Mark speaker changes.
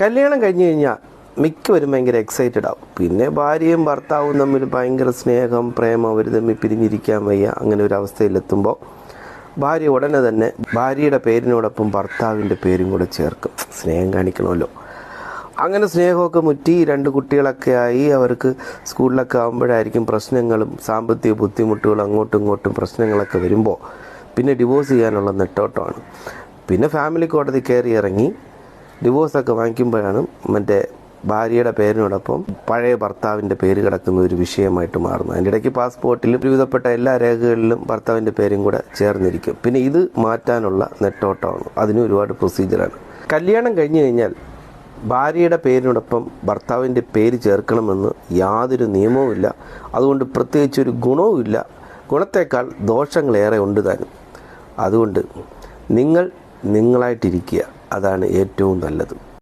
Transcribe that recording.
Speaker 1: കല്യാണം കഴിഞ്ഞ് കഴിഞ്ഞാൽ മിക്കവരും ഭയങ്കര എക്സൈറ്റഡ് ആവും. പിന്നെ ഭാര്യയും ഭർത്താവും തമ്മിൽ ഭയങ്കര സ്നേഹം പ്രേമം അവർ തമ്മിൽ പിരിഞ്ഞിരിക്കാൻ വയ്യ. അങ്ങനെ ഒരു അവസ്ഥയിലെത്തുമ്പോൾ ഭാര്യ ഉടനെ തന്നെ ഭാര്യയുടെ പേരിനോടൊപ്പം ഭർത്താവിന്റെ പേരും കൂടെ ചേർക്കും. സ്നേഹം കാണിക്കണമല്ലോ. അങ്ങനെ സ്നേഹമൊക്കെ മുറ്റി രണ്ട് കുട്ടികളൊക്കെ ആയി. അവർക്ക് സ്കൂളിലൊക്കെ ആകുമ്പോഴായിരിക്കും പ്രശ്നങ്ങളും സാമ്പത്തിക ബുദ്ധിമുട്ടുകളും അങ്ങോട്ടും ഇങ്ങോട്ടും പ്രശ്നങ്ങളൊക്കെ വരുമ്പോൾ പിന്നെ ഡിവോഴ്സ് ചെയ്യാനുള്ള നെട്ടോട്ടമാണ്. പിന്നെ ഫാമിലി കോടതി കയറി ഇറങ്ങി. ഡിവോഴ്സൊക്കെ വാങ്ങിക്കുമ്പോഴാണ് മറ്റേ ഭാര്യയുടെ പേരിനോടൊപ്പം പഴയ ഭർത്താവിന്റെ പേര് കിടക്കുന്ന ഒരു വിഷയമായിട്ട് മാറുന്നത്. അതിന്റെ ഇടയ്ക്ക് പാസ്പോർട്ടിലും വിവിധപ്പെട്ട എല്ലാ രേഖകളിലും ഭർത്താവിന്റെ പേരും കൂടെ ചേർന്നിരിക്കും. പിന്നെ ഇത് മാറ്റാനുള്ള നെട്ടോട്ടമാണ്. അതിന് ഒരുപാട് പ്രൊസീജിയറാണ് കല്യാണം കഴിഞ്ഞു കഴിഞ്ഞാൽ ഭാര്യയുടെ പേരിനോടൊപ്പം ഭർത്താവിന്റെ പേര് ചേർക്കണമെന്ന് യാതൊരു നിയമവുമില്ല അതുകൊണ്ട് പ്രത്യേകിച്ച് ഒരു ഗുണവുമില്ല ഗുണത്തേക്കാൾ ദോഷങ്ങളേറെ ഉണ്ട് താനും. അതുകൊണ്ട് നിങ്ങൾ നിങ്ങളായിട്ടിരിക്കുക. അതാണ് ഏറ്റവും നല്ലത്.